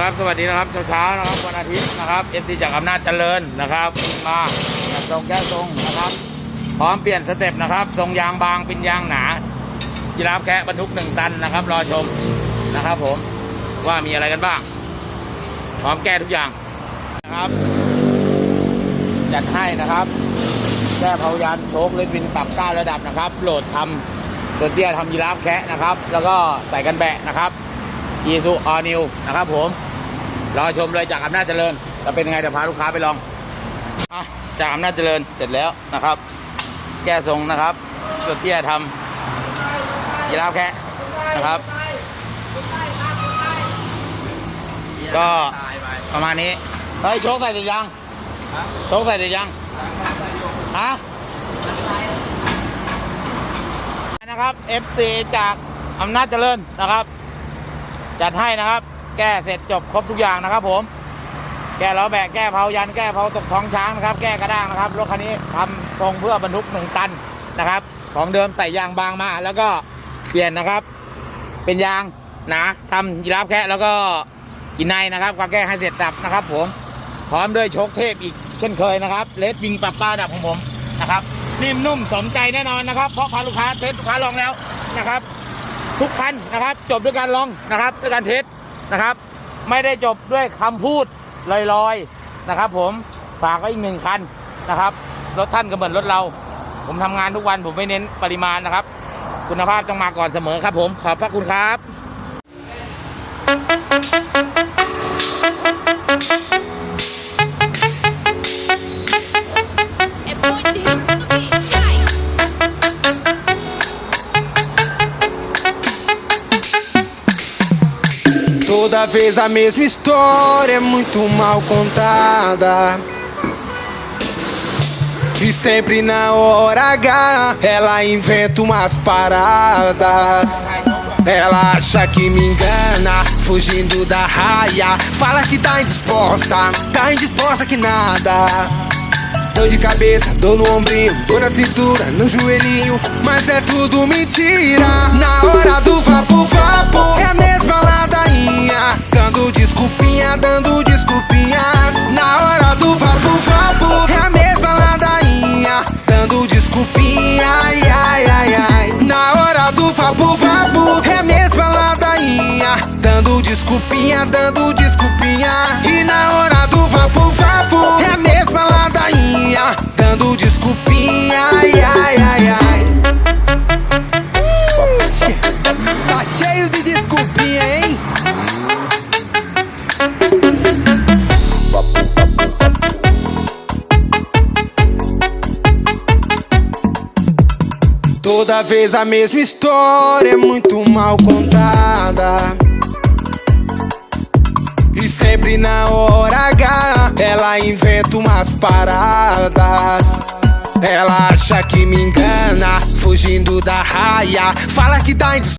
นะครับสวัสดีนะครับเช้าๆนะครับวันอาทิตย์นะครับเอฟซีจากอำนาจเจริญนะครับมาจัดทรงแก้ทรงนะครับพร้อมเปลี่ยนสเต็ปนะครับทรงยางบางเป็นยางหนายีราฟแคะบรรทุกหนึ่งตันนะครับ รอชมนะครับ ผมว่ามีอะไรกันบ้าง พร้อมแก้ทุกอย่างนะครับ จัดให้นะครับแก้เผายานโชคเลนวินปรับก้าระดับนะครับ โหลดทำตัวเตี้ยทำยีราฟแคะนะครับ แล้วก็ใส่กันแบะนะครับยีซูออนิวนะครับผม รอชมเลยจากอำนาจเจริญจะเป็นยังไงเดี๋ยวพาลูกค้าไปลองอะจากอำนาจเจริญเสร็จแล้วนะครับ แก้ทรงนะครับตัวเตี้ยทำยีราฟแคะนะครับ ก็ประมาณนี้เฮ้ยโชคใส่ติดยังโชคใส่ติดยังฮะนะครับ FC จากอำนาจเจริญนะครับ จัดให้นะครับ แก้เสร็จจบครบทุกอย่างนะครับ ผม แก้ล้อแบกแก้เผายันแก้เผาตกท้องช้างนะครับ แก้กระด้างนะครับรถคันนี้ทำทรงเพื่อบรรทุกหนึ่งตันนะครับ ของเดิมใส่ยางบางมา แล้วก็เปลี่ยนนะครับ เป็นยางหนาทำยีราฟแคะแล้วก็กินในนะครับก็แก้ให้เสร็จสับนะครับ ผมพร้อมด้วยโชคเทพอีกเช่นเคยนะครับเลสวิงปรับป้าดับของผมนะครับนิ่มนุ่มสมใจแน่นอนนะครับ เพราะพาลูกค้าเทสลูกค้าลองแล้วนะครับ ทุกคันนะครับ จบด้วยการลองนะครับ ด้วยการเทส นะครับ ไม่ได้จบด้วยคำพูดลอยๆนะครับ ผมฝากไว้อีกหนึ่งคันนะครับรถท่านก็เหมือนรถเรา ผมทำงานทุกวันผมไม่เน้นปริมาณนะครับ คุณภาพต้องมาก่อนเสมอครับผมขอบพระคุณครับ Toda vez a mesma história é muito mal contada. E sempre na hora H ela inventa umas paradas. Ela acha que me engana, fugindo da raia. Fala que tá indisposta, tá indisposta que nada. Dor de cabeça, dor no ombrinho, dor na cintura, no joelhinho, mas é tudo mentira. Na hora do vapo vapo, é a mesma ladainha, desculpinha, dando desculpinha. E na hora do vapo vapo, é a mesma ladainha, dando desculpinha, ai ai ai ai. Tá cheio de desculpinha, hein? Toda vez a mesma história é muito mal contada. E na hora H ela inventa umas paradas. Ela acha que me engana, fugindo da raia. Fala que tá em